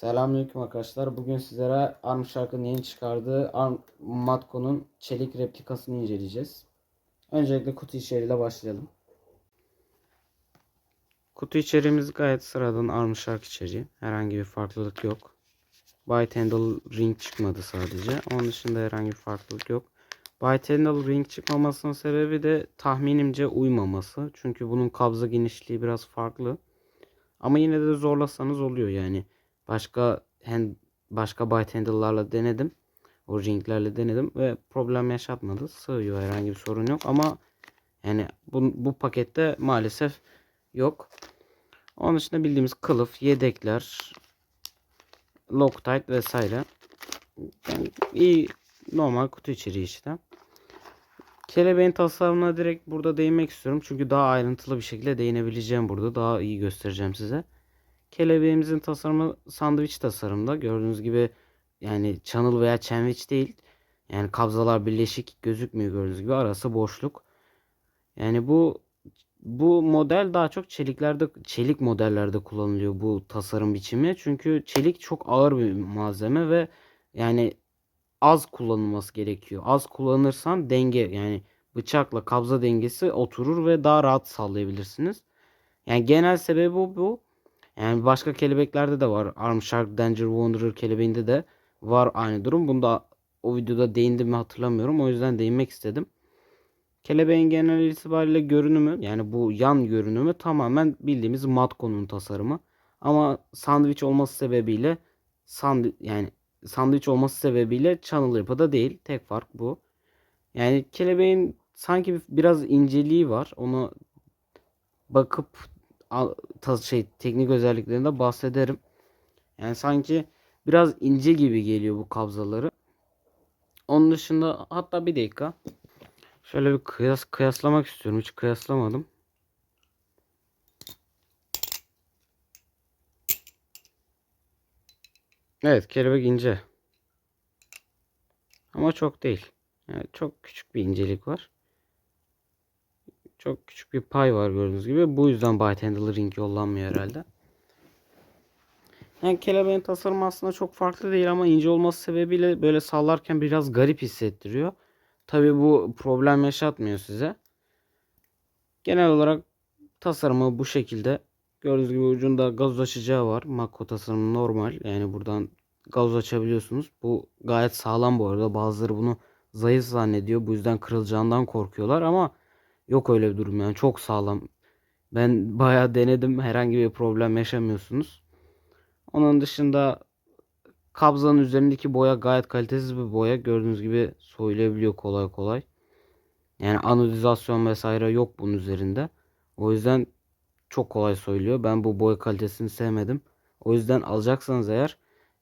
Selamünaleyküm arkadaşlar. Bugün sizlere Arm Shark'ın yeni çıkardığı Arm Matco'nun çelik replikasını inceleyeceğiz. Öncelikle kutu içeriğiyle başlayalım. Kutu içeriğimiz gayet sıradan Arm Shark içeriği. Herhangi bir farklılık yok. Byte Handle Ring çıkmadı sadece. Onun dışında herhangi bir farklılık yok. Byte Handle Ring çıkmamasının sebebi de tahminimce uymaması. Çünkü bunun kabza genişliği biraz farklı. Ama yine de zorlasanız oluyor yani. Başka hand, başka byte handle'larla denedim. O ringlerle denedim ve problem yaşatmadı. Sığıyor herhangi bir sorun yok ama yani bu, bu pakette maalesef yok. Onun dışında bildiğimiz kılıf, yedekler, Loctite vesaire. Yani iyi normal kutu içeriği işte. Kelebeğin tasarımına direkt burada değinmek istiyorum. Çünkü daha ayrıntılı bir şekilde değinebileceğim burada. Daha iyi göstereceğim size. Kelebeğimizin tasarımı sandviç tasarımda. Gördüğünüz gibi yani channel veya sandviç değil. Yani kabzalar birleşik gözükmüyor gördüğünüz gibi. Arası boşluk. Yani bu bu model daha çok çeliklerde çelik modellerde kullanılıyor bu tasarım biçimi. Çünkü çelik çok ağır bir malzeme ve yani az kullanılması gerekiyor. Az kullanırsan denge yani bıçakla kabza dengesi oturur ve daha rahat sallayabilirsiniz. Yani genel sebebi bu. Yani başka kelebeklerde de var. Arm Shark Danger Wanderer kelebeğinde de var aynı durum. Bunda o videoda değindim mi hatırlamıyorum. O yüzden değinmek istedim. Kelebeğin genel itibariyle görünümü yani bu yan görünümü tamamen bildiğimiz Matco'nun tasarımı. Ama sandviç olması sebebiyle sandviç yani sandviç olması sebebiyle channel yapıda değil. Tek fark bu. Yani kelebeğin sanki biraz inceliği var. Onu bakıp şey teknik özelliklerinde bahsederim. Yani sanki biraz ince gibi geliyor bu kabzaları. Onun dışında hatta bir dakika. Şöyle bir kıyas kıyaslamak istiyorum. Hiç kıyaslamadım. Evet kelebek ince. Ama çok değil. Yani çok küçük bir incelik var. Çok küçük bir pay var gördüğünüz gibi. Bu yüzden byte handle ring yollanmıyor herhalde. Yani kelebeğin tasarımı aslında çok farklı değil ama ince olması sebebiyle böyle sallarken biraz garip hissettiriyor. Tabi bu problem yaşatmıyor size. Genel olarak tasarımı bu şekilde. Gördüğünüz gibi ucunda gazoz açacağı var. Mako tasarımı normal. Yani buradan gazoz açabiliyorsunuz. Bu gayet sağlam bu arada. Bazıları bunu zayıf zannediyor. Bu yüzden kırılacağından korkuyorlar ama yok öyle bir durum yani. Çok sağlam. Ben bayağı denedim. Herhangi bir problem yaşamıyorsunuz. Onun dışında kabzanın üzerindeki boya gayet kalitesiz bir boya. Gördüğünüz gibi soyulabiliyor kolay kolay. Yani anodizasyon vesaire yok bunun üzerinde. O yüzden çok kolay soyuluyor. Ben bu boya kalitesini sevmedim. O yüzden alacaksanız eğer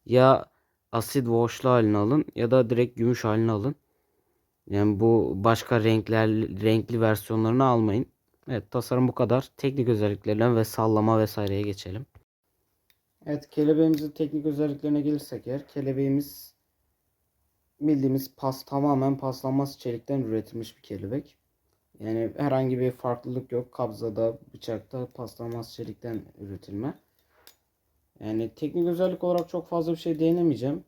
ya asit wash'lu halini alın ya da direkt gümüş halini alın. Yani bu başka renkler renkli versiyonlarını almayın. Evet tasarım bu kadar. Teknik özelliklerine ve sallama vesaireye geçelim. Evet kelebeğimizin teknik özelliklerine gelirsek eğer kelebeğimiz bildiğimiz pas tamamen paslanmaz çelikten üretilmiş bir kelebek. Yani herhangi bir farklılık yok. Kabzada, bıçakta paslanmaz çelikten üretilme. Yani teknik özellik olarak çok fazla bir şey değinemeyeceğim.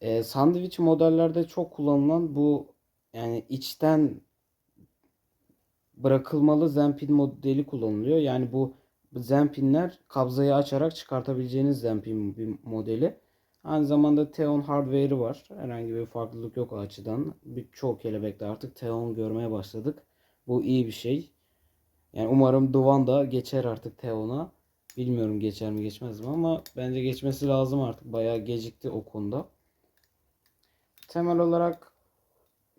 Ee, sandviç modellerde çok kullanılan bu yani içten bırakılmalı zempin modeli kullanılıyor. Yani bu zempinler kabzayı açarak çıkartabileceğiniz zempin bir modeli. Aynı zamanda Teon hardware'ı var. Herhangi bir farklılık yok o açıdan. Birçok kelebekte artık Teon görmeye başladık. Bu iyi bir şey. Yani umarım Duvan da geçer artık Teon'a. Bilmiyorum geçer mi geçmez mi ama bence geçmesi lazım artık. Bayağı gecikti o konuda. Temel olarak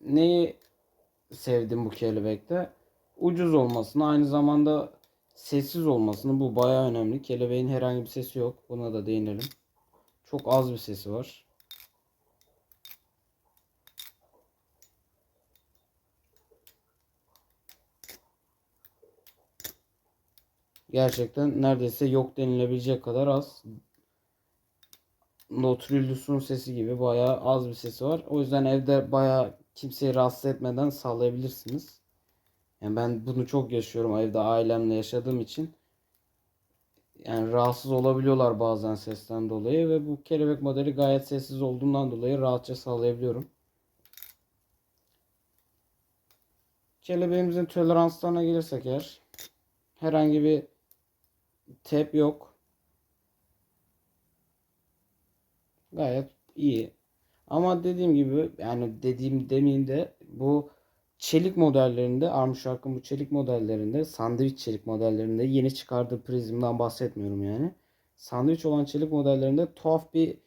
neyi sevdim bu kelebekte? Ucuz olmasını aynı zamanda sessiz olmasını bu bayağı önemli. Kelebeğin herhangi bir sesi yok. Buna da değinelim. Çok az bir sesi var. Gerçekten neredeyse yok denilebilecek kadar az. Notrildus'un sesi gibi bayağı az bir sesi var. O yüzden evde bayağı kimseyi rahatsız etmeden sağlayabilirsiniz. Yani ben bunu çok yaşıyorum evde ailemle yaşadığım için. yani rahatsız olabiliyorlar bazen sesten dolayı ve bu kelebek modeli gayet sessiz olduğundan dolayı rahatça sağlayabiliyorum. Kelebeğimizin toleranslarına gelirsek eğer herhangi bir tep yok. Gayet iyi. Ama dediğim gibi yani dediğim demeyeyim de bu çelik modellerinde Armshark'ın bu çelik modellerinde sandviç çelik modellerinde yeni çıkardığı prizmden bahsetmiyorum yani. Sandviç olan çelik modellerinde tuhaf bir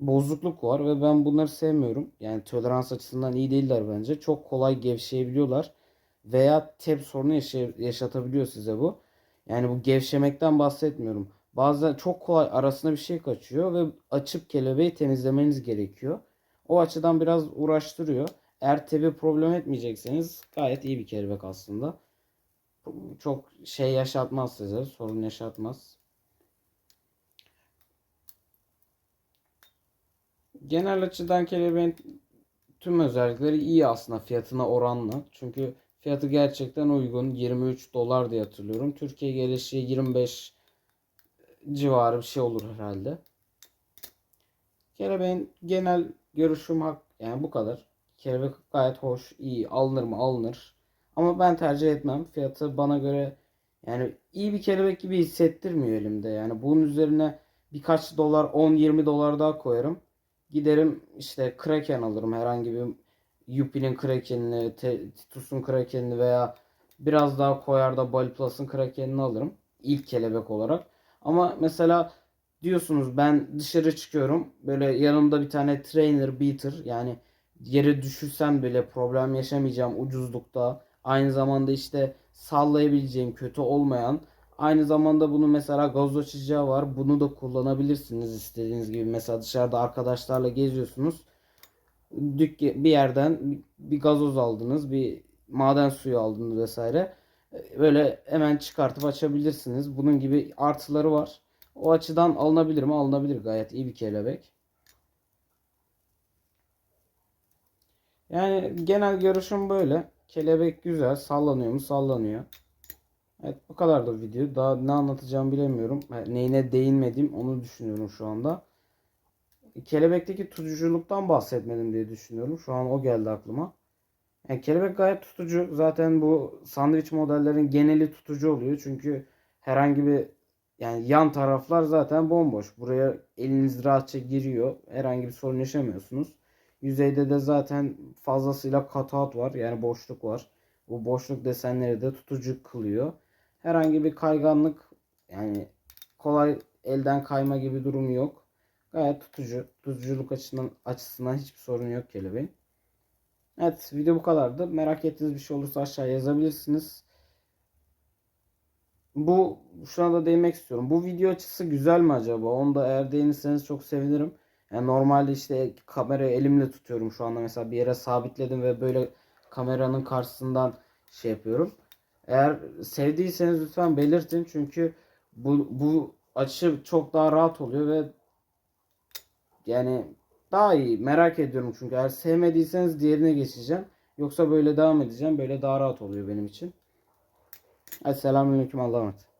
bozukluk var ve ben bunları sevmiyorum. Yani tolerans açısından iyi değiller bence. Çok kolay gevşeyebiliyorlar veya tep sorunu yaşatabiliyor size bu. Yani bu gevşemekten bahsetmiyorum. Bazen çok kolay arasına bir şey kaçıyor ve açıp kelebeği temizlemeniz gerekiyor. O açıdan biraz uğraştırıyor. Eğer tebi problem etmeyecekseniz gayet iyi bir kelebek aslında. Çok şey yaşatmaz size, sorun yaşatmaz. Genel açıdan kelebeğin tüm özellikleri iyi aslında fiyatına oranla. Çünkü fiyatı gerçekten uygun. 23 dolar diye hatırlıyorum. Türkiye gelişi 25 civarı bir şey olur herhalde. Kelebeğin genel görüşüm hak yani bu kadar. Kelebek gayet hoş, iyi. Alınır mı? Alınır. Ama ben tercih etmem. Fiyatı bana göre yani iyi bir kelebek gibi hissettirmiyor elimde. Yani bunun üzerine birkaç dolar, 10-20 dolar daha koyarım. Giderim işte Kraken alırım. Herhangi bir Yupi'nin Kraken'ini, Titus'un Kraken'ini veya biraz daha koyar da Bali Plus'ın Kraken'ini alırım. İlk kelebek olarak. Ama mesela diyorsunuz ben dışarı çıkıyorum. Böyle yanımda bir tane trainer beater yani yere düşürsem bile problem yaşamayacağım ucuzlukta. Aynı zamanda işte sallayabileceğim kötü olmayan Aynı zamanda bunun mesela gazoz açacağı var. Bunu da kullanabilirsiniz istediğiniz gibi. Mesela dışarıda arkadaşlarla geziyorsunuz. Dükkan, bir yerden bir gazoz aldınız, bir maden suyu aldınız vesaire. Böyle hemen çıkartıp açabilirsiniz. Bunun gibi artıları var. O açıdan alınabilir mi? Alınabilir. Gayet iyi bir kelebek. Yani genel görüşüm böyle. Kelebek güzel. Sallanıyor mu? Sallanıyor. Evet bu kadar da video. Daha ne anlatacağımı bilemiyorum. Neyine değinmedim onu düşünüyorum şu anda. Kelebekteki tutuculuktan bahsetmedim diye düşünüyorum. Şu an o geldi aklıma. Yani kelebek gayet tutucu. Zaten bu sandviç modellerin geneli tutucu oluyor. Çünkü herhangi bir yani yan taraflar zaten bomboş. Buraya eliniz rahatça giriyor. Herhangi bir sorun yaşamıyorsunuz. Yüzeyde de zaten fazlasıyla cutout var. Yani boşluk var. Bu boşluk desenleri de tutucu kılıyor. Herhangi bir kayganlık yani kolay elden kayma gibi durumu yok. Gayet tutucu. Tutuculuk açısından, açısından hiçbir sorun yok kelebeğin. Evet video bu kadardı. Merak ettiğiniz bir şey olursa aşağı yazabilirsiniz. Bu şu anda değinmek istiyorum. Bu video açısı güzel mi acaba? Onu da eğer değinirseniz çok sevinirim. Yani normalde işte kamerayı elimle tutuyorum şu anda mesela bir yere sabitledim ve böyle kameranın karşısından şey yapıyorum. Eğer sevdiyseniz lütfen belirtin çünkü bu bu açı çok daha rahat oluyor ve yani daha iyi merak ediyorum çünkü eğer sevmediyseniz diğerine geçeceğim. Yoksa böyle devam edeceğim. Böyle daha rahat oluyor benim için. Selamünaleyküm Allah'a emanet.